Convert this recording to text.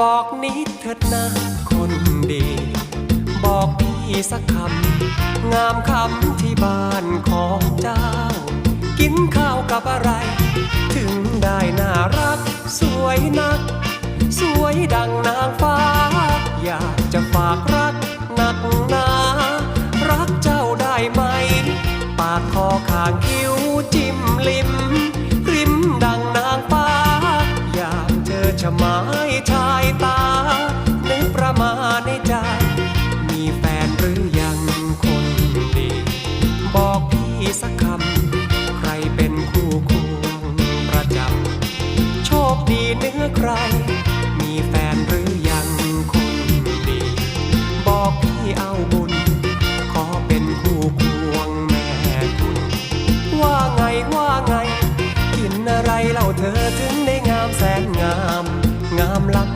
บอกนิดเถิดนะคนดี บอกพี่สักคำ งามคำที่บ้านของเจ้า กินข้าวกับอะไร ถึงได้น่ารัก สวยนัก สวยดังนางฟ้า อยากจะฝากรักหนักหนารักเจ้าได้ไหม ปากคอข้างคิ้วจิ้มลิมริมดังนางฟ้า อยากเจอชะไม้ชายตา ในใจ มีแฟนหรือยังคนดี บอกพี่สักคำ ใครเป็นคู่ควงประจำ โชคดีเนื้อใคร มีแฟนหรือยังคนดี บอกพี่เอาบุญ ขอเป็นคู่ควงแม่คุณ ว่าไงว่าไง กินอะไรเล่าเธอถึงได้งามแสนงาม งามลัก